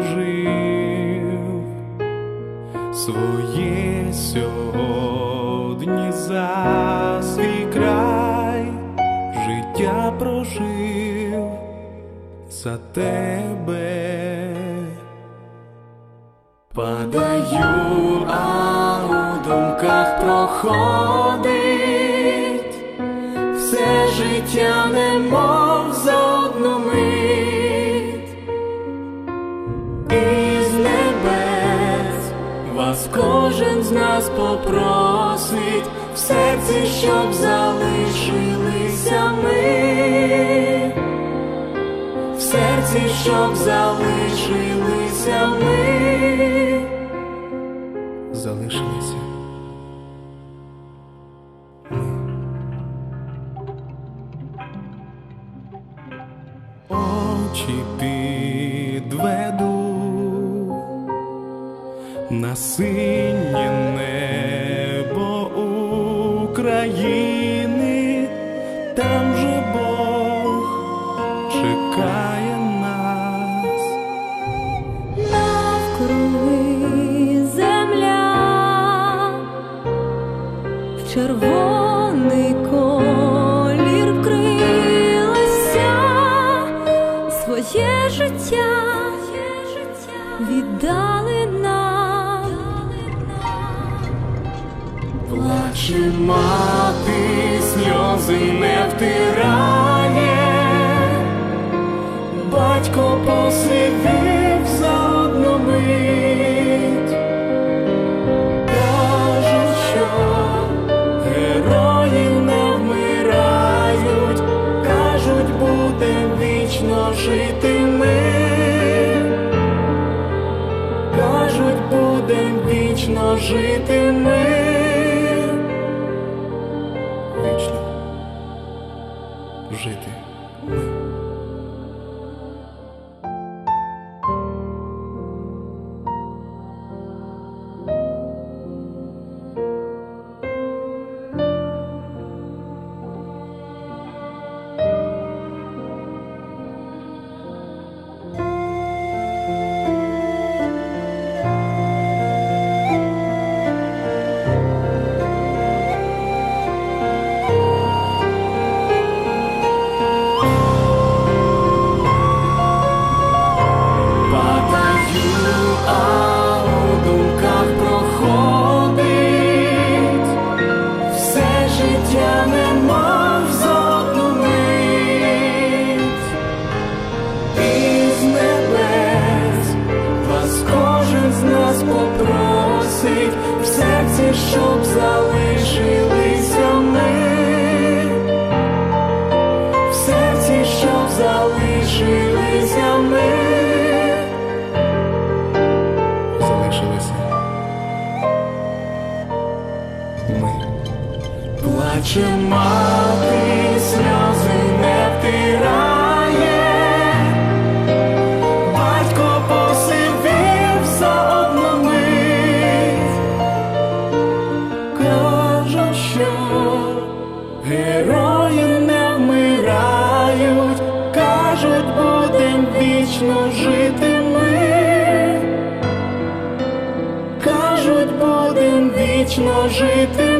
прожив своє сьогодні за свій край, життя прожив за тебе. Падаю, а у думках проходить все життя немов за попросить в серці, щоб залишилися ми, в серці, щоб залишилися ми, залишилися. очі підведу на України, там же Бог чекає нас. Навкруги земля в червоний Плаче мати, сльози не втирає, батько посивів за одну мить, кажуть, що герої не вмирають, кажуть, будем вічно жити ми, кажуть, будем вічно жити ми. Жити ми. Герої не вмирають, кажуть, будем вічно жити ми. Кажуть, будем вічно жити